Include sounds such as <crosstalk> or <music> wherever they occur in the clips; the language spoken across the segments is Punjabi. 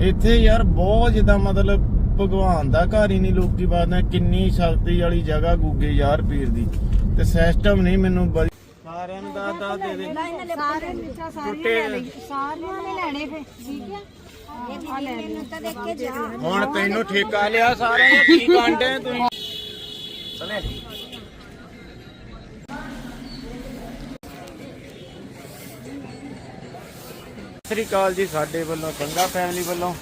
ਇੱਥੇ ਯਾਰ ਬਹੁਤ ਜਿੱਦਾਂ ਮਤਲਬ ਭਗਵਾਨ ਦਾ ਘਰ ਹੀ ਨਹੀਂ ਲੋਕੀ ਬਾਤ ਕਿੰਨੀ ਸ਼ਕਤੀ ਵਾਲੀ ਜਗ੍ਹਾ ਗੁੱਗੇ ਯਾਰ ਪੀਰ ਦੀ। ਤੇ ਸਿਸਟਮ ਨਹੀਂ ਮੈਨੂੰ ਬੜੀ ਸਾਰਿਆਂ ਨੂੰ ਦਾ ਦਾ। ਦੇ ਦੇ ਸਾਰੇ ਮਿੱਠਾ ਸਾਰੀਆਂ ਲਈ। ਸਾਰੀਆਂ ਨੇ ਲੈਣੇ ਫੇ ਠੀਕ ਆ? ਲੈ ਮੈਨੂੰ ਤਾਂ ਦੇਖ ਕੇ ਜਾ। ਹੁਣ ਤੈਨੂੰ ਠੇਕਾ ਲਿਆ ਸਾਰਿਆਂ ਨੇ ਕੀ ਕਾਂਡੇ ਤੁਸੀਂ। ਚਲੇ <laughs> ਸ੍ਰੀ ਅਕਾਲ ਜੀ ਸਾਡੇ ਵੱਲੋਂ ਚੰਗਾ ਫੈਮਿਲੀ ਵੱਲੋਂ।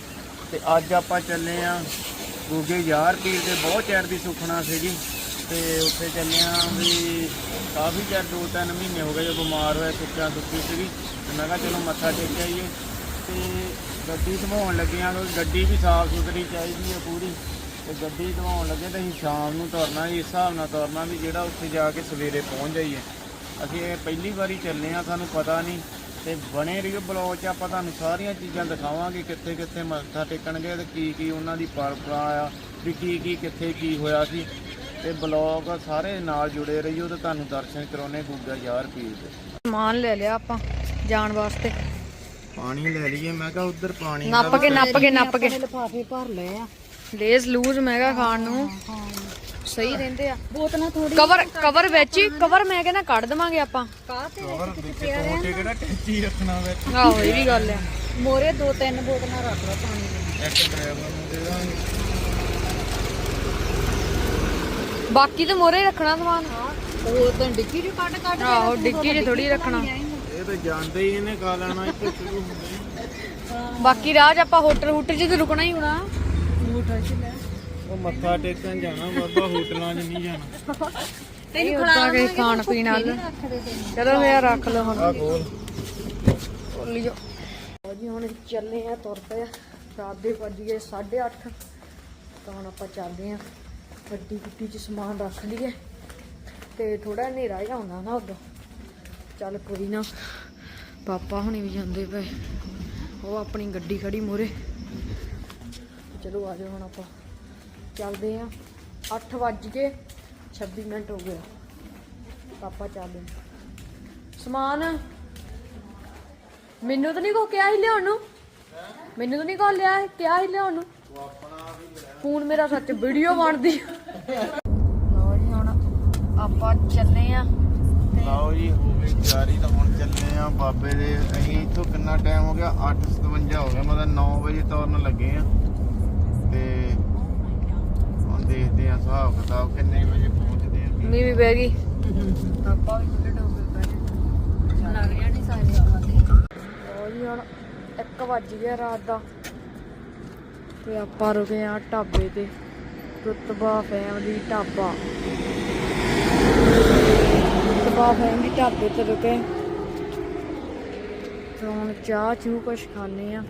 ਤੇ ਅੱਜ ਆਪਾਂ ਚੱਲੇ ਆ ਗੂਗੇ ਯਾਰ ਪੀਰ ਦੇ ਬਹੁਤ ਚਿਰ ਦੀ ਸੁਖਣਾ ਸੀਗੀ। ਜੀ ਤੇ ਉੱਥੇ ਚੱਲੇ ਆ ਵੀ ਕਾਫੀ ਚਿਰ, ਦੋ ਤਿੰਨ ਮਹੀਨੇ ਹੋ ਗਏ ਜੋ ਬਿਮਾਰ ਹੋਇਆ ਸੁੱਕਿਆ ਸੁੱਕੀ ਸੀਗੀ। ਤੇ ਮੈਂ ਕਿਹਾ ਚਲੋ ਮੱਥਾ ਟੇਕ ਕੇ ਆਈਏ। ਤੇ ਗੱਡੀ ਧਵਾਉਣ ਲੱਗੇ ਆ, ਗੱਡੀ ਵੀ ਸਾਫ਼ ਸੁਥਰੀ ਚਾਹੀਦੀ ਹੈ ਪੂਰੀ। ਤੇ ਗੱਡੀ ਧਵਾਉਣ ਲੱਗੇ ਤਾਂ ਅਸੀਂ ਸ਼ਾਮ ਨੂੰ ਤੁਰਨਾ ਜੀ ਇਸ ਹਿਸਾਬ ਨਾਲ ਤੁਰਨਾ ਵੀ ਜਿਹੜਾ ਉੱਥੇ ਜਾ ਕੇ ਸਵੇਰੇ ਪਹੁੰਚ ਜਾਈਏ। ਅਸੀਂ ਇਹ ਪਹਿਲੀ ਵਾਰੀ ਚੱਲੇ ਆ, ਸਾਨੂੰ ਪਤਾ ਨਹੀਂ ਤੇ ਬਣੇ ਰਹੀਓ ਬਲੌਗ 'ਚ ਆਪਾਂ ਤੁਹਾਨੂੰ ਸਾਰੀਆਂ ਚੀਜ਼ਾਂ ਦਿਖਾਵਾਂਗੇ ਕਿੱਥੇ ਕਿੱਥੇ ਮੱਥਾ ਟੇਕਣਗੇ ਤੇ ਕੀ ਕੀ ਉਹਨਾਂ ਦੀ ਪਰੰਪਰਾ ਆ ਵੀ ਕੀ ਕੀ ਕਿੱਥੇ ਕੀ ਹੋਇਆ ਸੀ। ਤੇ ਬਲੌਗ ਸਾਰੇ ਨਾਲ ਜੁੜੇ ਰਹੀਓ ਤੇ ਤੁਹਾਨੂੰ ਦਰਸ਼ਨ ਕਰਾਉਣੇ ਗੁੱਗਾ ਯਾਰ ਪੀਰ ਦੇ। ਸਮਾਨ ਲੈ ਲਿਆ ਆਪਾਂ ਜਾਣ ਵਾਸਤੇ। ਪਾਣੀ ਲੈ ਲਈਏ ਮੈਂ ਕਿਹਾ ਉਧਰ ਪਾਣੀ ਨੱਪ ਕੇ ਨੱਪ ਕੇ ਨੱਪ ਕੇ। ਲਿਫਾਫੇ ਭਰ ਲਏ ਆ। ਲੇਜ਼ ਲੂਜ਼ ਮਹਿੰਗਾ ਖਾਣ ਨੂੰ। ਸਹੀ ਰਹਿੰਦੇ ਆ। ਬੋਤਲਾਂ ਥੋੜੀ ਕਵਰ ਕਵਰ ਵਿੱਚ ਹੀ ਕਵਰ ਮੈਂ ਕਹਿੰਦਾ ਕੱਢ ਦਵਾਂਗੇ ਆਪਾਂ। ਕਾਹ ਤੇ ਕਵਰ ਵਿੱਚ ਪੋਟੇ ਕਿਹੜਾ ਟੈਂਚੀ ਰੱਖਣਾ ਵਿੱਚ। ਆਹੋ ਇਹ ਵੀ ਗੱਲ ਆ। ਮੋਰੇ ਦੋ ਤਿੰਨ ਬੋਤਲਾਂ ਰੱਖ ਲਓ ਪਾਣੀ ਦੀਆਂ ਇੱਕ ਡਰਾਈਵਰ ਨੂੰ ਦੇ ਦਾਂਗੇ। ਬਾਕੀ ਤਾਂ ਮੋਰੇ ਰੱਖਣਾ ਸਮਾਨ। ਉਹ ਤਾਂ ਡਿੱਗੀ ਚ ਕੱਢ ਕੱਢ ਆਹੋ ਡਿੱਗੀ 'ਚ ਥੋੜੀ ਰੱਖਣਾ। ਇਹ ਤਾਂ ਜਾਂਦੇ ਹੀ ਇਹਨੇ ਖਾ ਲੈਣਾ ਇੱਥੇ ਸ਼ੁਰੂ ਹੁੰਦੇ ਬਾਕੀ 'ਚ ਆਪਾਂ ਹੋਟਲ ਹੁਟਲ 'ਚ ਤੇ ਰੁਕਣਾ ਹੀ ਹੋਣਾ। ਮੋਟਰ ਚ ਲੈ। ਉਹ ਮੱਥਾ ਟੇਕਣ ਜਾਣਾ ਬਾਬਾ ਹੋਟਲਾਂ 'ਚ ਨਹੀਂ ਜਾਣਾ। ਨਹੀਂ ਉਦਾਂ ਕੇ ਖਾਣ ਪੀਣ ਵਾਲਾ। ਚਲੋ ਫੇਰ ਰੱਖ ਲਓ ਹੁਣ। ਆ ਕੋਲ ਜੀ ਹੁਣ ਚੱਲੇ ਆ ਤੁਰ ਪਏ ਆ ਰਾਤ ਦੇ ਵੱਜ ਗਏ 8:30 ਤਾਂ ਹੁਣ ਆਪਾਂ ਚੱਲਦੇ ਆ ਗੱਡੀ ਗੁੱਡੀ 'ਚ ਸਮਾਨ ਰੱਖ ਲਈਏ। ਤੇ ਥੋੜਾ ਹਨੇਰਾ ਜਿਹਾ ਹੁੰਦਾ ਨਾ ਉਦੋਂ। ਚੱਲ ਕੋਈ ਨਾ ਪਾਪਾ ਹੁਣੀ ਵੀ ਜਾਂਦੇ ਪਏ। ਉਹ ਆਪਣੀ ਗੱਡੀ ਖੜੀ ਮੂਰੇ ਚਲੋ ਆ ਜਾਓ ਹੁਣ ਆਪਾਂ। ਚੱਲਦੇ ਆ। 8 ਵੱਜ ਕੇ 26 ਮਿੰਟ ਹੋ ਗਏ। ਪਾਪਾ ਚੱਲਦੇ ਸਮਾਨ? ਮੈਨੂੰ ਤਾਂ ਨਹੀਂ ਕੋ ਕਿਹਾ ਸੀ ਲਿਆਉਣ ਨੂੰ। ਮੈਨੂੰ ਤਾਂ ਨਹੀਂ ਕੋ ਲਿਆ, ਕਿਹਾ ਸੀ ਲਿਆਉਣ ਨੂੰ। ਫੋਨ ਮੇਰਾ ਸੱਚ ਵੀਡੀਓ ਬਣਦੀ। ਲਓ ਜੀ, ਹੁਣ ਆਪਾਂ ਚੱਲੇ ਆ। ਲਓ ਜੀ, ਹੋ ਗਈ ਤਿਆਰੀ ਤਾਂ ਹੁਣ ਚੱਲੇ ਆ। ਬਾਬੇ ਦੇ ਅਸੀਂ ਇੱਥੋਂ ਕਿੰਨਾ ਟਾਈਮ ਹੋ ਗਿਆ? 8:57 ਹੋ ਗਿਆ। ਮਤਲਬ 9 ਵਜੇ ਤੁਰਨ ਲੱਗੇ ਆ। ਤੇ ਦੇਖਦੇ ਆ ਹਿਸਾਬ ਕਿਤਾਬ ਕਿੰਨੇ ਵਜੇ ਪਹੁੰਚਦੇ ਆ। ਮੀ ਵੀ ਬਹਿ ਗਈ। ਆਪਾਂ ਵੀ ਖੁੱਲੇ ਡੋਬੇ ਪਏ ਲੱਗ ਜਾਣੀ ਸਾਰੇ ਆਵਾਂਗੇ ਲਓ ਜੀ ਹੁਣ 1 ਵੱਜ ਗਿਆ ਰਾਤ ਦਾ। ਤੇ ਆਪਾਂ ਰੁਕੇ ਆ ਢਾਬੇ ਤੇ। ਰੁਤਬਾ ਫੈਮਲੀ ਢਾਬਾ। ਰੁਤਬਾ ਫੈਮਲੀ ਢਾਬੇ ਤੇ ਰੁਕੇ। ਤੇ ਹੁਣ ਚਾਹ ਚੂ ਕੁਛ ਖਾਣੇ ਆ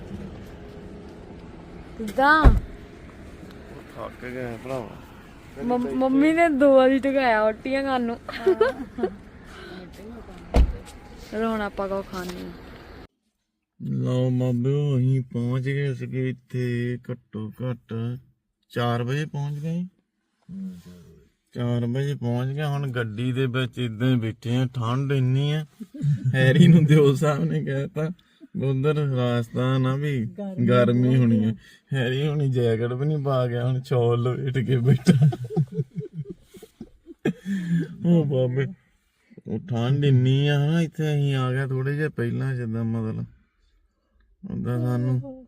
ਕਿੱਦਾਂ? ਥੱਕ ਗਏ ਭਰਾਵਾ। ਮੰਮ- ਮੰਮੀ ਨੇ ਦੋ ਵਾਰੀ ਟਕਾਇਆ ਰੋਟੀਆਂ ਖਾਣ ਨੂੰ। ਹੁਣ ਆਪਾਂ ਕੋ ਖਾਣੇ ਲਓ ਮਾਬਿਓ ਅਸੀਂ ਪਹੁੰਚ ਗਏ ਸੀਗੇ ਇੱਥੇ ਘੱਟੋ ਘੱਟ 4 ਵਜੇ ਪਹੁੰਚ ਗਏ। 4 ਵਜੇ ਪਹੁੰਚ ਗਏ ਹੁਣ ਗੱਡੀ ਦੇ ਵਿੱਚ ਇਦਾਂ ਹੀ ਬੈਠੇ ਆ ਠੰਡ ਇੰਨੀ ਆ। ਹੈਰੀ ਨੂੰ ਦਿਓ ਸਾਹਿਬ ਨੇ ਕਹਿਤਾ ਉਧਰ ਰਾਸਤਾ ਨਾ ਵੀ ਗਰਮੀ ਹੋਣੀ ਹੈ ਹੈਰੀ ਹੁਣੀ ਜੈਕਟ ਵੀ ਨਹੀਂ ਪਾ ਗਿਆ ਹੁਣ ਚੌਲ ਲਵੇਟ ਕੇ ਬੈਠਾ। ਉਹ ਬਾਬੇ ਉਹ ਠੰਡ ਇੰਨੀ ਆ ਹਨਾ ਇੱਥੇ ਅਸੀਂ ਆ ਗਿਆ ਥੋੜੇ ਜਿਹਾ ਪਹਿਲਾਂ ਜਿੱਦਾਂ ਮਤਲਬ। ਉਹਦਾ ਸਾਨੂੰ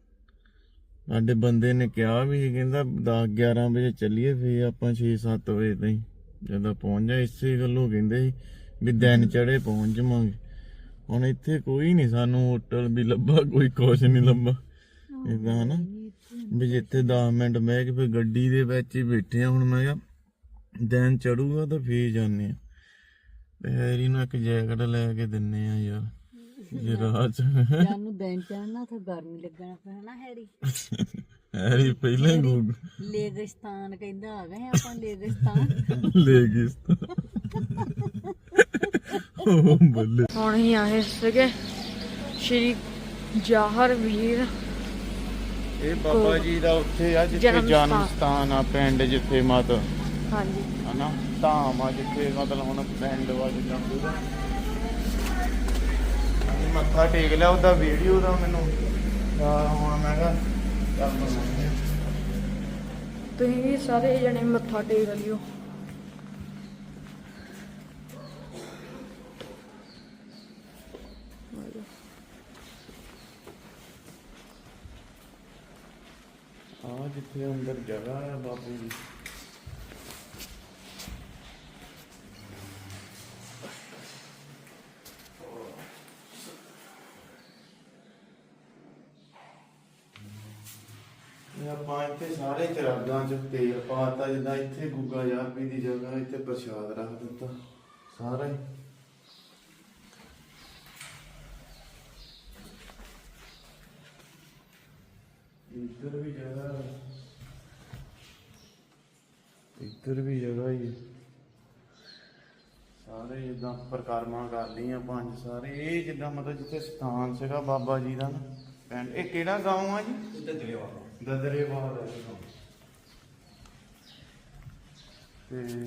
ਸਾਡੇ ਬੰਦੇ ਨੇ ਕਿਹਾ ਵੀ ਕਹਿੰਦਾ 10 11 ਵਜੇ ਚੱਲੀਏ ਫੇਰ ਆਪਾਂ 6 7 ਵਜੇ ਤਾਈਂ ਜਦੋਂ ਪਹੁੰਚ ਜਾ ਇਸੇ ਗੱਲੋਂ ਕਹਿੰਦੇ ਸੀ ਵੀ ਦਿਨ ਚੜੇ ਪਹੁੰਚ ਜਾਵਾਂਗੇ। ਹੁਣ ਇੱਥੇ ਕੋਈ ਨਹੀਂ ਸਾਨੂੰ ਹੋਟਲ ਵੀ ਲੱਭਾ ਕੋਈ ਕੁਛ ਨਹੀਂ ਲੱਭਾ। ਇਦਾਂ ਹਨਾ? ਵੀ ਜਿੱਥੇ 10 ਮਿੰਟ ਬਹਿ ਕੇ ਫੇਰ ਗੱਡੀ ਦੇ ਵਿੱਚ ਹੀ ਬੈਠੇ ਆ ਹੁਣ ਮੈਂ ਕਿਹਾ ਦਿਨ ਚੜੂਗਾ ਤਾਂ ਫੇਰ ਜਾਂਦੇ ਆ। ਤੇ ਹੈਰੀ ਨੂੰ ਇੱਕ ਜੈਕਟ ਲੈ ਕੇ ਦਿੰਨੇ ਆ ਯਾਰ ਜੇ ਚ ਜਾਨੂੰ ਦਿਨ ਚੜਨਾ ਤੇ ਗਰਮੀ ਲੱਗਣਾ ਪੈਣਾ ਹੈਰੀ? ਹੈਰੀ ਪਹਿਲਾਂ ਹੀ ਗੂਗ ਲੇਗਿਸਤਾਨ ਕਹਿੰਦਾ ਆ ਗਏ ਆਪਾਂ ਲੇਗਿਸਤਾਨ। ਲੈ ਉਹ ਬੱਲੇ ਹੁਣ ਹੀ ਆਏ ਸੀਗੇ ਸ਼੍ਰੀ ਜਾਹਰ ਵੀਰ ਇਹ ਬਾਬਾ ਜੀ ਦਾ ਉੱਥੇ ਆ ਜਿੱਥੇ ਜਨਮ ਜਨਮ ਸਥਾਨ ਆ ਪਿੰਡ ਜਿੱਥੇ ਮਤ। ਹਾਂਜੀ। ਹਨਾ? ਧਾਮ ਆ ਜਿੱਥੇ ਮਤਲਬ ਹੁਣ ਪਿੰਡ ਵਾ ਜਿੱਦਾਂ ਉਹਦਾ ਅਸੀਂ ਮੱਥਾ ਟੇਕ ਲਿਆ ਉਹਦਾ ਵੀਡੀਓ ਦਾ ਮੈਨੂੰ ਤਾਂ ਹੁਣ ਮੈਂ ਕਿਹਾ ਤੁਸੀਂ ਵੀ ਸਾਰੇ ਜਣੇ ਮੱਥਾ ਟੇਕ ਲਿਓ। ਆ ਜਿੱਥੇ ਅੰਦਰ ਜਗ੍ਹਾ ਹੈ ਬਾਪੂ ਜੀ ਇਹ ਆਪਾਂ ਇੱਥੇ ਸਾਰੇ ਚਰਾਗਾਂ ਚ ਤੇਲ ਪਾਤਾ ਜਿੱਦਾਂ ਇੱਥੇ ਗੁੱਗਾ ਯਾਰਪੀ ਦੀ ਜਗ੍ਹਾ ਇੱਥੇ ਪ੍ਰਸ਼ਾਦ ਰੱਖ ਦਿੱਤਾ ਸਾਰਾ ਹੀ ਇੱਧਰ ਵੀ ਜਗ੍ਹਾ ਹੈ। ਇੱਧਰ ਵੀ ਜਗ੍ਹਾ ਹੀ ਹੈ। ਸਾਰੇ ਜਿੱਦਾਂ ਪ੍ਰਕਾਰਮਾ ਕਰ ਲਈਆਂ ਪੰਜ ਸਾਰੇ ਇਹ ਜਿੱਦਾਂ ਮਤਲਬ ਜਿੱਥੇ ਸਥਾਨ ਸੀਗਾ ਬਾਬਾ ਜੀ ਦਾ ਨਾ ਪਿੰਡ ਇਹ ਕਿਹੜਾ گاؤں ਆ ਜੀ ਦਦਰੇਵਾਲ ਦਦਰੇਵਾਲ ਹੈ ਇਹ ਗਾਉਂ। ਤੇ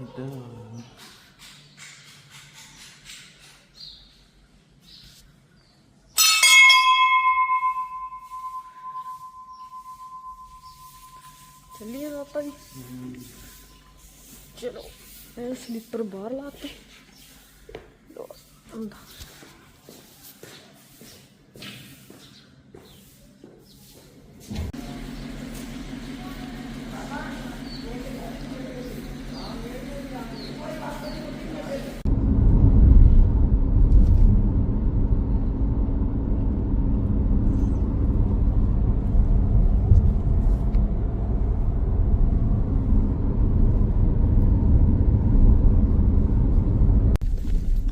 ਇੱਧਰ ਚੱਲੀਏ ਪਾਪਾ ਚਲੋ ਇਹ ਸਲੀਪਰ ਬਾਹਰ ਲਾਤੇ। ਲੋ ਅੰਦਰ।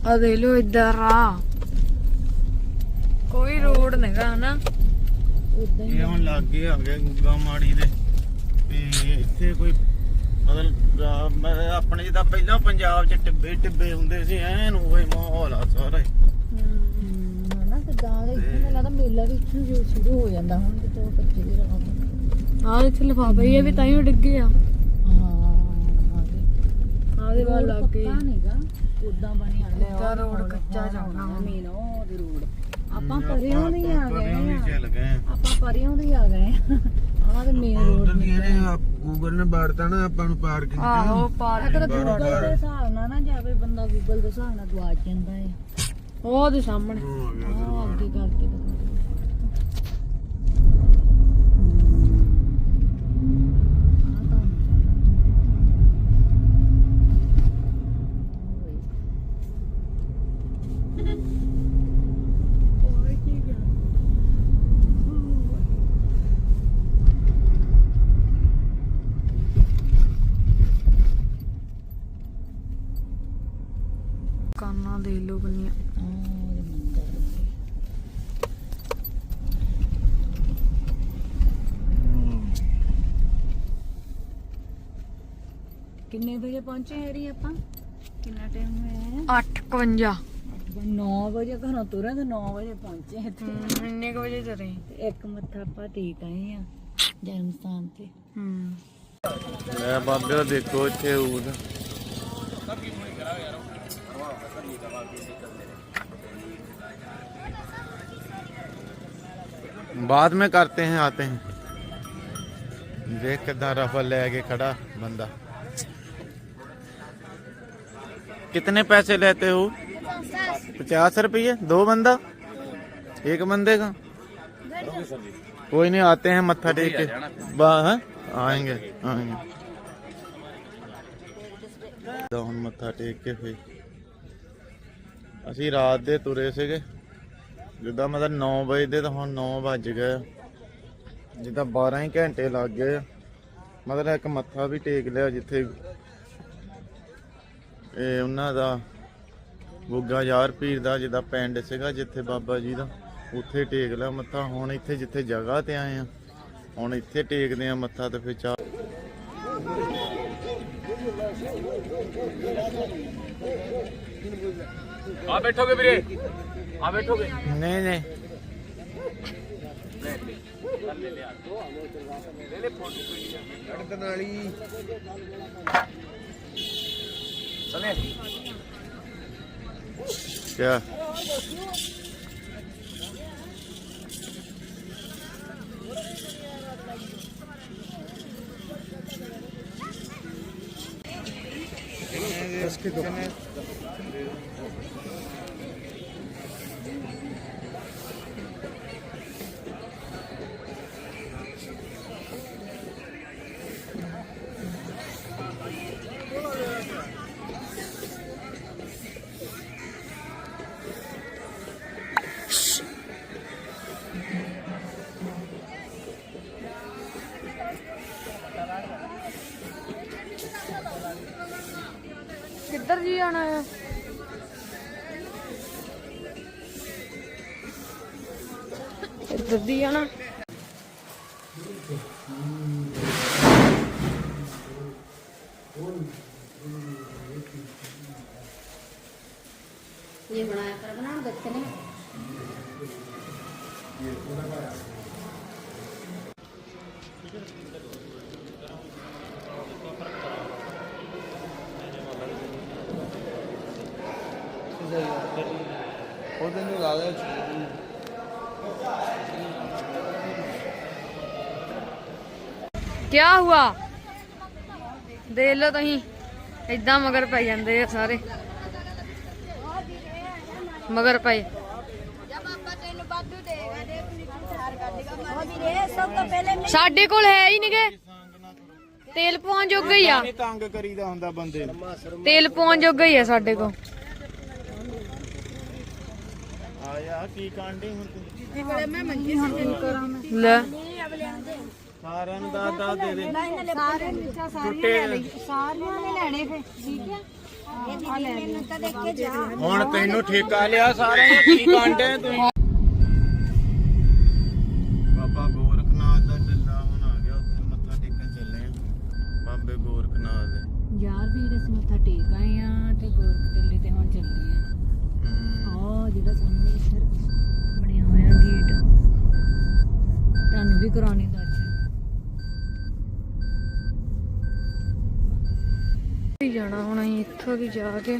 ਆ ਦੇ ਲੋ ਇੱਧਰ ਆ। ਕੋਈ ਰੋਡ ਨਹੀਂਗਾ ਹਨਾ। ਇਹ ਹੁਣ ਲਾਗੇ ਆ ਗਏ ਗੁੱਗਾ ਮਾੜੀ ਦੇ। ਤੇ ਇੱਥੇ ਕੋਈ ਮਤਲਬ ਆਪਣੇ ਜਿੱਦਾਂ ਪਹਿਲਾਂ ਪੰਜਾਬ 'ਚ ਟਿੱਬੇ ਟਿੱਬੇ ਹੁੰਦੇ ਸੀ ਐਨ ਉਹੀ ਮਾਹੌਲ ਆ ਸਾਰਾ। ਹੀ ਹਨਾ ਤੇ ਗਾਂ ਦੇ ਇੱਥੇ ਮੈਨੂੰ ਲੱਗਦਾ ਮੇਲਾ ਵੀ ਇੱਥੇ ਜੋ ਸ਼ੁਰੂ ਹੋ ਜਾਂਦਾ ਹੁਣ ਤੇ ਤੋਂ ਕੱਚੇ ਵੀ ਰਹਾ ਆ ਇੱਥੇ ਲਿਫਾਫਾ ਹੀ ਹੈ ਵੀ ਤਾਂ ਹੀ ਡਿੱਗੇ ਆ। ਹਾਂ ਆ ਦੇ ਵੱਲ ਲੱਗ। ਪਤਾ ਨਹੀਂਗਾ ਉਦਾਂ ਕੱਚਾ ਜਾਣਾ। ਮੇਨ ਉਹ ਦੀ ਰੋਡ। ਆਪਾਂ ਪਰਿਓਂ ਦੀ ਆ ਪਰਿਓਂ ਗਏ ਦੀ ਆ ਚੱਲ ਗਏ ਆ। ਆਪਾਂ ਪਰਿਓਂ ਦੀ ਆ ਗਏ ਆ। ਤੇ ਮੇਨ ਰੋਡ ਗੂਗਲ ਨੇ ਬਾੜਤਾ ਨਾ ਆਪਾਂ ਨੂੰ ਪਾਰਕਿੰਗ ਆਹੋ ਪਾਰਕ ਅਗਰ ਗੂਗਲ ਦੇ ਹਿਸਾਬ ਨਾਲ ਨਾ ਜਾਵੇ ਬੰਦਾ ਗੂਗਲ ਦੇ ਹਿਸਾਬ ਨਾਲ ਗਵਾਚ ਜਾਂਦਾ ਹੈ ਉਹ ਦੇ ਸਾਹਮਣੇ। ਆਹ ਅੱਗੇ ਕਰਕੇ ਦਿਖਾ ਕਾਨਾਂ ਦੇ ਲੋ ਬੰਨੀਆਂ ਕਿੰਨੇ ਵਜੇ ਪਹੁੰਚੇ ਹੈਰੀ ਆਪਾਂ ਕਿੰਨਾ ਟਾਈਮ ਹੋਇਆ 8:51 9 ਵਜੇ ਘਰੋਂ ਤੁਰੇ ਤੇ 9 ਵਜੇ ਪਹੁੰਚੇ ਇੱਥੇ ਹਮ, ਇੰਨੇ ਕੁ ਵਜੇ ਚਲੇ ਤੇ ਇੱਕ ਮੱਥਾ ਆਪਾਂ ਟੇਕ ਆਏ ਆ ਜਨਮ ਸਥਾਨ ਤੇ ਹੂੰ ਲੈ ਬਾਬੇ ਦੇਖੋ ਇੱਥੇ ਊਦ बाद में करते हैं आते हैं देख कितना रफल ले आगे खड़ा बंदा कितने पैसे लेते हो पचास रुपये दो बंदा एक बंदे का कोई नहीं आते हैं मत्था टेक के बा- हैं? आएंगे आएंगे ਤਾਂ ਹੁਣ ਮੱਥਾ ਟੇਕ ਕੇ ਫੇ ਅਸੀਂ ਰਾਤ ਦੇ ਤੁਰੇ ਸੀਗੇ ਜਿੱਦਾਂ ਮਤਲਬ 9 ਵਜੇ ਦੇ ਤਾਂ ਹੁਣ 9 ਵੱਜ ਗਏ ਜਿੱਦਾਂ 12 ਹੀ ਘੰਟੇ ਲੱਗ ਗਏ ਆ। ਮਤਲਬ ਇੱਕ ਮੱਥਾ ਵੀ ਟੇਕ ਲਿਆ ਜਿੱਥੇ ਇਹ ਉਹਨਾਂ ਦਾ ਗੁੱਗਾ ਯਾਰ ਪੀਰ ਦਾ ਜਿੱਦਾਂ ਪਿੰਡ ਸੀਗਾ ਜਿੱਥੇ ਬਾਬਾ ਜੀ ਦਾ ਉੱਥੇ ਟੇਕ ਲਿਆ ਮੱਥਾ। ਹੁਣ ਇੱਥੇ ਜਿੱਥੇ ਜਗ੍ਹਾ ਤੇ ਆਏ ਆ ਹੁਣ ਇੱਥੇ ਟੇਕਦੇ ਆ ਮੱਥਾ ਤੇ ਫਿਰ ਚਾਹ। ਆ ਬੈਠੋਗੇ ਵੀਰੇ? ਆ ਬੈਠੋਗੇ? ਨਹੀਂ ਨਹੀਂ। Tá vendo? Yeah. Let's get going. ਇੱਧਰ ਦੀ ਆਣਾ ये बनाया कर बना बच्चे ने ਉਹਦੇ ਨੂੰ ਲਾ ਕੀ ਹੁਆ? ਦੇ ਲਓ ਤੁਸੀਂ ਇਦਾਂ ਮਗਰ ਪੈ ਜਾਂਦੇ ਆ ਸਾਰੇ। ਮਗਰ ਪਏ। ਸਾਡੇ ਕੋਲ ਹੈ ਹੀ ਨਹੀਂਗੇ। ਤੇਲ ਪਾਉਣ ਜੋਗਾ ਹੀ ਆ। ਤੰਗ ਕਰੀਦਾ ਹੁੰਦਾ ਬੰਦੇ ਤੇਲ ਪਾਉਣ ਜੋਗਾ ਹੀ ਆ ਸਾਡੇ ਕੋਲ। ਆਇਆ ਕੀ ਕਾਂਡੇ ਹੁਣ ਤੂੰ? ਮੈਂ ਮੰਗੀ ਸੀ ਕਰਾਂ ਮੈਂ ਲੈ। ਸਾਰਿਆਂ ਨੂੰ ਦਾ ਦਾ। ਦੇ ਦੇ ਸਾਰੇ ਸਾਰੀਆਂ ਨੇ ਲੈਣੇ। ਫੇ ਠੀਕ ਜਾ। ਹੁਣ ਤੈਨੂੰ ਠੇਕਾ ਲਿਆ ਸਾਰਿਆਂ ਨੇ ਕੀ ਕਾਂਡੇ ਤੁਸੀਂ ਬਾਬਾ ਗੋਰਖਨਾਥ ਦਾ ਡੱਲਾ ਹੁਣ ਆ ਗਿਆ ਉੱਥੇ ਮੱਥਾ ਟੇਕਣ ਚੱਲੇ ਆ। ਬਾਬੇ ਗੋਰਖਨਾਥ ਦੇ। ਯਾਰ ਵੀਰ ਅਸੀਂ ਮੱਥਾ ਟੇਕ ਆਏ ਆ ਤੇ ਗੋਰਖ ਟੱਲੇ ਤੇ ਹੁਣ ਚੱਲੇ ਆ। ਆ ਜਿਹੜਾ ਸਾਹਮਣੇ ਇੱਧਰ ਬਣਿਆ ਹੋਇਆ ਗੇਟ ਤੁਹਾਨੂੰ ਵੀ ਕਰਾਉਣੀ ਦਰਸ਼ਨ ਵੀ ਜਾਣਾ ਹੁਣ ਅਸੀਂ ਇੱਥੋਂ ਦੀ ਜਾ ਕੇ।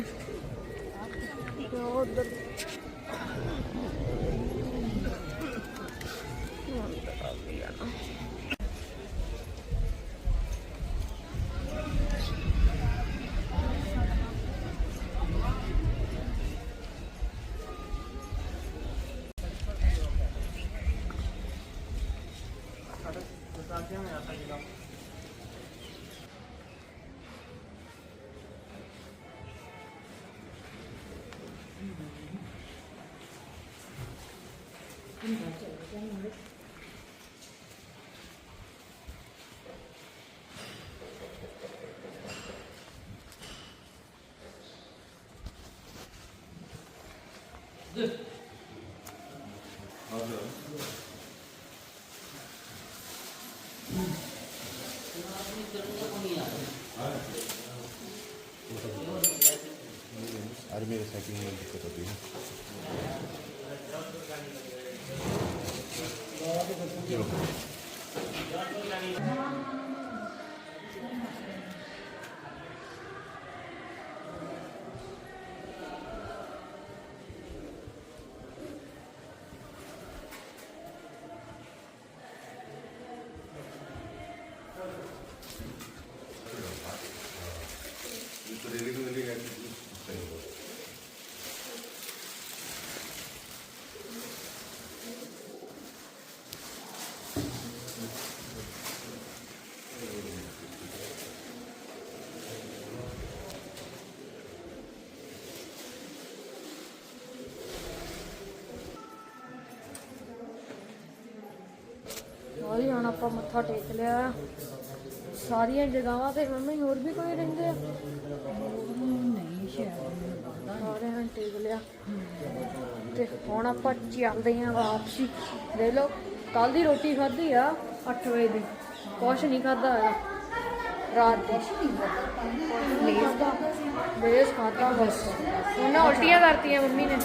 今天做的。ਸਾਰੀ ਹੁਣ ਆਪਾਂ ਮੱਥਾ ਟੇਕ ਲਿਆ। ਸਾਰੀਆਂ ਜਗ੍ਹਾਵਾਂ ਤੇ ਮੰਮੀ ਹੋਰ ਵੀ ਕੋਈ ਰਹਿੰਦੇ ਆ? ਨਹੀਂ ਸ਼ਾਇਦ ਸਾਰਿਆਂ ਨੇ ਟੇਕ ਲਿਆ। ਤੇ ਹੁਣ ਆਪਾਂ ਚੱਲਦੇ ਆਂ ਵਾਪਸੀ। ਦੇ ਲੋ ਕੱਲ ਦੀ ਰੋਟੀ ਖਾਧੀ ਆ? 8 ਵਜੇ ਦੀ। ਕੁਛ ਨਹੀਂ ਖਾਦਾ ਹੈਗਾ ਰਾਤ ਦੀ। ਲੇਸ ਖਾਦਾ ਬਸ। ਉਹਨਾਂ ਉਲਟੀਆਂ ਕਰਤੀਆਂ ਮੰਮੀ ਨੇ।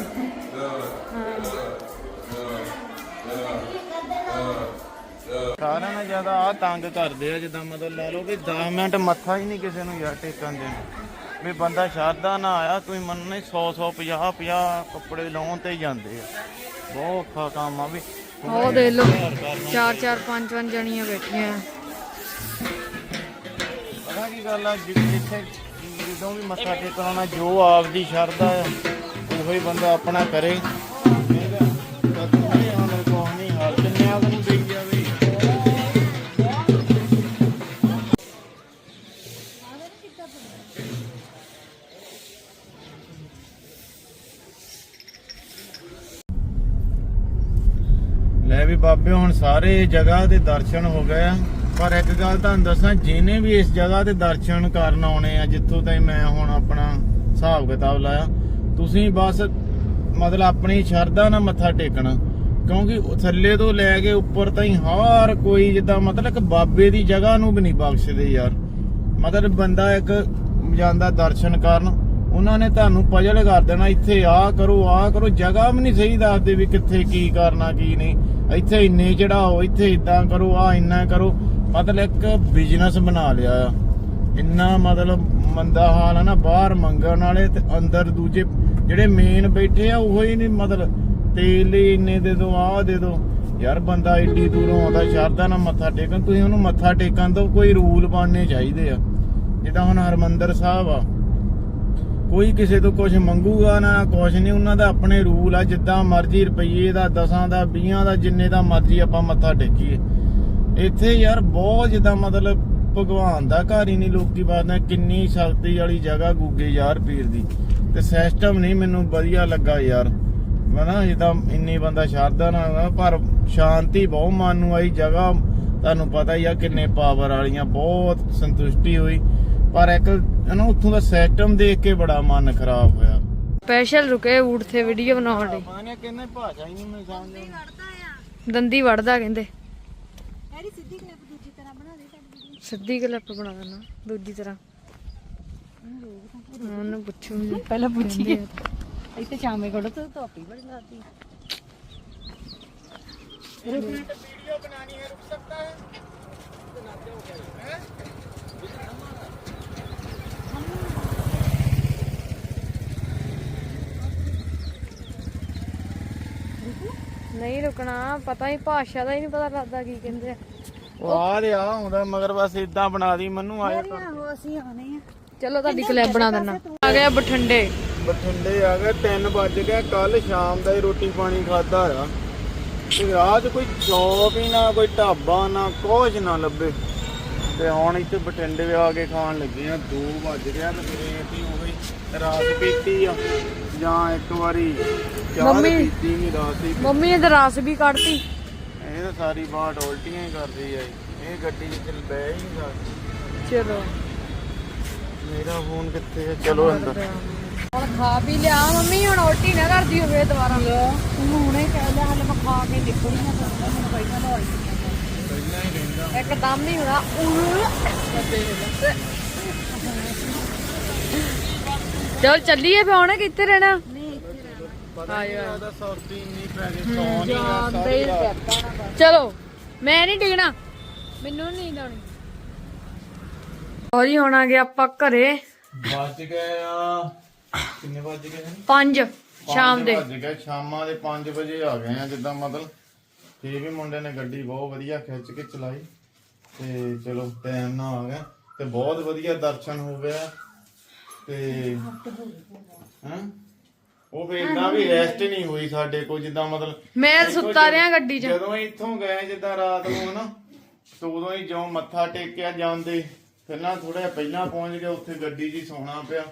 ਆ ਤੰਗ ਕਰਦੇ ਆ ਜਿੱਦਾਂ ਮਤਲਬ ਲੈ ਲਓ ਵੀ 10 ਮਿੰਟ ਮੱਥਾ ਹੀ ਨਹੀਂ ਕਿਸੇ ਨੂੰ ਯਾਰ ਟੇਕਣ ਦੇਣਾ। ਵੀ ਬੰਦਾ ਸ਼ਰਦਾ ਨਾ ਆਇਆ ਤੁਸੀਂ ਮੰਨਣਾ 100 100 50 50 ਕੱਪੜੇ ਲਾਉਣ ਤੇ ਜਾਂਦੇ ਆ। ਬਹੁਤ ਔਖਾ ਕੰਮ ਆ ਵੀ। ਉਹ ਦੇ ਲੋ ਚਾਰ ਚਾਰ ਪੰਜ ਪੰਜ ਜਣੀਆਂ ਬੈਠੀਆਂ। ਪਤਾ ਕੀ ਗੱਲ ਆ ਜਿ- ਜਿੱਥੇ ਜਦੋਂ ਵੀ ਮੱਥਾ ਟੇਕਣਾ ਜੋ ਆਪਦੀ ਸ਼ਰਧਾ ਆ ਉਹੋ ਹੀ ਬੰਦਾ ਆਪਣਾ ਕਰੇ। ਠੀਕ ਆ? ਤਾਂ ਤੁਸੀਂ ਹੁਣ ਵੀ ਹੁਣ ਸਾਰੇ ਜਗ੍ਹਾ ਦੇ ਦਰਸ਼ਨ ਹੋ ਗਏ ਆ। ਪਰ ਇੱਕ ਗੱਲ ਤੁਹਾਨੂੰ ਦੱਸਾਂ, ਜਿਹਨੇ ਵੀ ਇਸ ਜਗ੍ਹਾ ਤੇ ਦਰਸ਼ਨ ਕਰਨ ਆਉਣੇ ਆ, ਜਿੱਥੋਂ ਤਾਈਂ ਮੈਂ ਹੁਣ ਆਪਣਾ ਹਿਸਾਬ ਕਿਤਾਬ ਲਾਇਆ, ਤੁਸੀਂ ਬਸ ਮਤਲਬ ਆਪਣੀ ਸ਼ਰਧਾ ਨਾਲ ਮੱਥਾ ਟੇਕਣਾ। ਕਿਉਂਕਿ ਉਹ ਥੱਲੇ ਤੋਂ ਲੈ ਕੇ ਉੱਪਰ ਤਾਈਂ ਹਰ ਕੋਈ ਜਿੱਦਾਂ ਮਤਲਬ ਕਿ ਬਾਬੇ ਦੀ ਜਗ੍ਹਾ ਨੂੰ ਵੀ ਨਹੀਂ ਬਖਸ਼ਦੇ ਯਾਰ। ਮਤਲਬ ਬੰਦਾ ਇੱਕ ਜਾਂਦਾ ਦਰਸ਼ਨ ਕਰਨ, ਉਹਨਾਂ ਨੇ ਤੁਹਾਨੂੰ ਪਜਲ ਕਰ ਦੇਣਾ, ਇੱਥੇ ਆ ਕਰੋ ਆ ਕਰੋ, ਜਗ੍ਹਾ ਵੀ ਨਹੀਂ ਸਹੀ ਦੱਸਦੇ ਵੀ ਕਿੱਥੇ ਕੀ ਕਰਨਾ, ਕੀ ਨਹੀਂ। ਇੱਥੇ ਇੰਨੇ ਚੜਾਓ, ਇੱਥੇ ਇਦਾਂ ਕਰੋ ਆ ਇੰਨਾ ਕਰੋ। ਮਤਲਬ ਇੱਕ ਬਿਜ਼ਨਸ ਬਣਾ ਲਿਆ। ਆ ਇੰਨਾ ਮਤਲਬ ਮੰਦਾ ਹਾਲ ਆ ਨਾ, ਬਾਹਰ ਮੰਗਣ ਵਾਲੇ ਤੇ ਅੰਦਰ ਦੂਜੇ ਜਿਹੜੇ ਮੇਨ ਬੈਠੇ ਆ, ਉਹ ਹੀ ਨਹੀਂ ਮਤਲਬ। ਤੇਲ ਲਈ ਇੰਨੇ ਦੇ ਦੋ, ਆਹ ਦੇ ਦੋ। ਯਾਰ ਬੰਦਾ ਏਡੀ ਦੂਰੋਂ ਆਉਂਦਾ, ਸ਼ਰਧਾ ਨਾਲ ਮੱਥਾ ਟੇਕਣ। ਤੁਸੀਂ ਉਹਨੂੰ ਮੱਥਾ ਟੇਕਣ ਤੋਂ ਕੋਈ ਰੂਲ ਬਣਨੇ ਚਾਹੀਦੇ ਆ। ਜਿੱਦਾਂ ਹੁਣ ਹਰਮੰਦਰ ਸਾਹਿਬ ਆ ਕੋਈ ਕਿਸੇ ਤੋਂ ਕੁਝ ਮੰਗੂਗਾ ਨਾ ਕੁਝ ਨਹੀਂ। ਉਹਨਾਂ ਦਾ ਆਪਣੇ ਰੂਲ ਆ, ਜਿੱਦਾਂ ਮਰਜ਼ੀ ਰੁਪਈਏ ਦਾ, ਦਸਾਂ ਦਾ 20 ਦਾ, ਜਿੰਨੇ ਦਾ ਮਰਜ਼ੀ ਆਪਾਂ ਮੱਥਾ ਟੇਕੀਏ। ਇੱਥੇ ਯਾਰ ਬਹੁਤ ਜਿੱਦਾਂ ਮਤਲਬ ਭਗਵਾਨ ਦਾ ਘਰ ਹੀ ਨਹੀਂ, ਲੋਕੀ ਬਾਤ ਕਿੰਨੀ ਸ਼ਕਤੀ ਵਾਲੀ ਜਗ੍ਹਾ ਗੁੱਗੇ ਯਾਰ ਪੀਰ ਦੀ। ਤੇ ਸਿਸਟਮ ਨਹੀਂ ਮੈਨੂੰ ਵਧੀਆ ਲੱਗਾ ਯਾਰ। ਮੈਂ ਜਿੱਦਾਂ ਇੰਨੀ ਬੰਦਾ ਸ਼ਰਧਾ ਨਾਲ ਪਰ ਸ਼ਾਂਤੀ ਬਹੁਤ ਮਨ ਨੂੰ ਆਈ ਜਗ੍ਹਾ। ਤੁਹਾਨੂੰ ਪਤਾ ਹੀ ਆ ਕਿੰਨੇ ਪਾਵਰ ਵਾਲੀਆਂ, ਬਹੁਤ ਸੰਤੁਸ਼ਟੀ ਹੋਈ। ਪਰ ਇੱਕ ਨਾ ਉੱਥੋਂ ਦਾ ਸਿਸਟਮ ਦੇਖ ਕੇ ਬੜਾ ਮਨ ਖਰਾਬ ਹੋਇਆ। ਸਪੈਸ਼ਲ ਰੁਕੇ ਊਠ ਤੇ ਵੀਡੀਓ ਬਣਾਉਣ ਲਈ। ਦੰਦੀ ਵੜਦਾ ਕਹਿੰਦੇ। ਸਿੱਧੀ ਕਲਿੱਪ ਬਣਾ ਦੇਣਾ ਦੂਜੀ ਤਰ੍ਹਾਂ। ਉਹਨੂੰ ਪੁੱਛੂ ਪਹਿਲਾਂ ਪੁੱਛੀ ਇੱਥੇ ਸ਼ਾਮੇ ਕੋਲ ਤੂੰ ਟੋਪੀ ਬੜੀ ਲਾਤੀ। ਵੀਡੀਓ ਬਣਾਣੀ ਹੈ ਰੁਕ ਸਕਦਾ ਹੈ। ਤੇ ਨਾ ਜਾਓ ਹੈ? ਨਹੀਂ ਰੁਕਣਾ ਪਤਾ ਹੀ ਭਾਸ਼ਾ ਦਾ ਹੀ ਨਹੀਂ ਪਤਾ ਲੱਗਦਾ ਕੀ ਕਹਿੰਦੇ ਆ। ਉਹ ਆ ਦੇ ਆ ਹੁੰਦਾ ਮਗਰ ਬਸ ਇਦਾਂ ਬਣਾ ਦੀ ਮੈਨੂੰ ਆਇਆ ਤਾਂ ਆਹੋ ਅਸੀਂ ਆਉਣੇ ਆ। ਚਲੋ ਤੁਹਾਡੀ ਕਲਿੱਪ ਬਣਾ ਦੇਣਾ ਆ ਗਿਆ ਬਠਿੰਡੇ। ਬਠਿੰਡੇ ਆ ਗਏ 3 ਵੱਜ ਗਏ ਕੱਲ ਸ਼ਾਮ ਦਾ ਹੀ ਰੋਟੀ ਪਾਣੀ ਖਾਦਾ ਆ। ਤੇ ਰਾਤ ਕੋਈ ਸ਼ੌਪ ਹੀ ਨਾ ਕੋਈ ਢਾਬਾ ਨਾ ਕੁਝ ਨਾ ਲੱਭੇ। ਤੇ ਹੁਣ ਇੱਥੇ ਬਠਿੰਡੇ ਆ ਕੇ ਖਾਣ ਲੱਗੇ ਆ 2 ਵੱਜ ਗਿਆ ਤੇ ਫਿਰ ਅਸੀਂ ਹੋ ਗਈ ਰਾਤ ਪੀਤੀ ਆ। ਜਾਂ ਇੱਕ ਵਾਰੀ ਚਾਹ ਤਾਂ ਮੰਮੀ- ਪੀਤੀ ਨਹੀਂ ਰਾਤ ਹੀ ਮੰਮੀ ਨੇ ਤਾਂ ਰਸ ਵੀ ਕੱਢਤੀ। ਇਹ ਤਾਂ ਸਾਰੀ ਬਾਟ ਉਲਟੀਆਂ ਹੀ ਕਰਦੀ ਆ ਇਹ ਗੱਡੀ 'ਚ ਚੱਲ ਬਹਿ ਹੀ ਨਹੀਂ ਸਕਦੀ। ਚਲੋ। ਮੇਰਾ ਫੋਨ ਕਿੱਥੇ ਹੈ ਚਲੋ ਅੰਦਰ। ਹੁਣ ਖਾ ਪੀ ਲਿਆ। ਮੰਮੀ ਹੁਣ ਉਲਟੀ ਨਾ ਕਰਦੀ ਹੋਵੇ ਦੁਬਾਰਾ। ਤੂੰ ਹੁਣੇ ਕਹਿ ਲਿਆ ਹਲੇ ਮੈਂ ਖਾ ਕੇ ਨਿਕਲੀ ਨਾ ਤਾਂ ਮੈਨੂੰ ਪਹਿਲਾਂ ਦਵਾਈ ਪਹਿਲਾਂ ਹੀ ਰਹਿੰਦਾ। ਇੱਕਦਮ ਨਹੀਂ ਹੋਣਾ ਚਲ ਚੱਲੀਏ ਫੇ ਹੁਣ ਕਿੱਥੇ ਰਹਿਣਾ? ਨਹੀਂ ਨਹੀਂ ਚਲੋ ਮੈਂ ਨਹੀਂ ਡਿਗਣਾ। ਮੈਨੂੰ ਨੀਂਦ ਆਉਣੀ। ਹੋਰੀ ਹੁਣ ਆ ਗਿਆ ਆਪਾਂ ਘਰੇ। ਵੱਜ ਗਏ ਆ ਕਿੰਨੇ ਵੱਜ ਗਏ ਹਨ 5 ਸ਼ਾਮ ਦੇ। ਵੱਜ ਗਏ ਸ਼ਾਮਾਂ ਦੇ 5 ਵਜੇ ਆ ਗਏ ਆ ਜਿੱਦਾਂ ਮਤਲਬ ਠੀਕ ਹੀ ਮੁੰਡੇ ਨੇ ਗੱਡੀ ਬਹੁਤ ਵਧੀਆ ਖਿੱਚ ਕੇ ਚਲਾਈ। ਤੇ ਚਲੋ ਟਾਈਮ ਨਾਲ ਆ ਗਿਆ। ਤੇ ਬਹੁਤ ਵਧੀਆ ਦਰਸ਼ਨ ਹੋ ਗਿਆ ਤੇ ਹਾਂ? ਉਹ ਵੀ ਇੰਨਾ ਵੀ ਰੈਸਟ ਨਹੀਂ ਹੋਈ ਸਾਡੇ ਕੋਲ ਜਿੱਦਾਂ ਮਤਲਬ ਮੈਂ ਸੁੱਤਾ ਰਿਹਾ ਗੱਡੀ 'ਚ। ਜਦੋਂ ਇੱਥੋਂ ਗਏ ਜਿੱਦਾਂ ਰਾਤ ਨੂੰ ਨਾ ਤੇ ਉਦੋਂ ਹੀ ਜਿਉਂ ਮੱਥਾ ਟੇਕਿਆ ਜਾਂਦੇ। ਨਾ ਥੋੜਾ ਪਹਿਲਾਂ ਪਹੁੰਚ ਗਏ ਉੱਥੇ ਗੱਡੀ 'ਚ ਹੀ ਸੌਣਾ ਪਿਆ।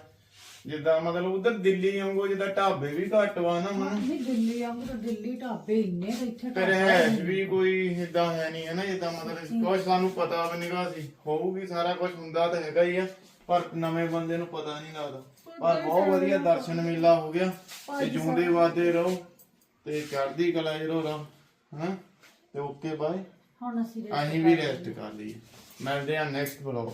ਜਿੱਦਾਂ ਮਤਲਬ ਉਧਰ ਦਿੱਲੀ ਵਾਂਗੂ ਜਿੱਦਾਂ ਢਾਬੇ ਵੀ ਘੱਟ ਵਾ ਨਾ ਮਨ ਨਹੀਂ ਦਿੱਲੀ ਆਉਂਗ ਤਾਂ ਦਿੱਲੀ ਢਾਬੇ ਇੰਨੇ ਇੱਥੇ ਪਰ ਹੈ ਵੀ ਕੋਈ ਇਦਾਂ ਹੈ ਨਹੀਂ ਹੈ ਨਾ ਜਿੱਦਾਂ ਮਤਲਬ ਕੁਝ ਸਾਨੂੰ ਪਤਾ ਵੀ ਨਹੀਂਗਾ ਸੀ। ਹੋਊਗੀ ਸਾਰਾ ਕੁਝ ਹੁੰਦਾ ਤਾਂ ਹੈਗਾ ਹੀ ਆ। ਪਰ ਨਵੇਂ ਬੰਦੇ ਨੂੰ ਪਤਾ ਨਹੀਂ ਲੱਗਦਾ। ਪਰ ਬਹੁਤ ਵਧੀਆ ਦਰਸ਼ਨ ਮੇਲਾ ਹੋ ਗਿਆ ਤੇ ਜੂੰਦੇ ਵਾਦੇ ਰਹੋ ਤੇ ਚੜ੍ਹਦੀ ਕਲਾ ਜਿਹੋ ਰਹੋ ਹਨਾ? ਤੇ ਓਕੇ ਬਾਏ। ਹੁਣ ਅਸੀਂ ਅਸੀਂ ਵੀ ਰੈਸਟ ਕਰ ਲਈਏ। ਮਿਲਦੇ ਆ ਨੈਕਸਟ ਬਲੌਗ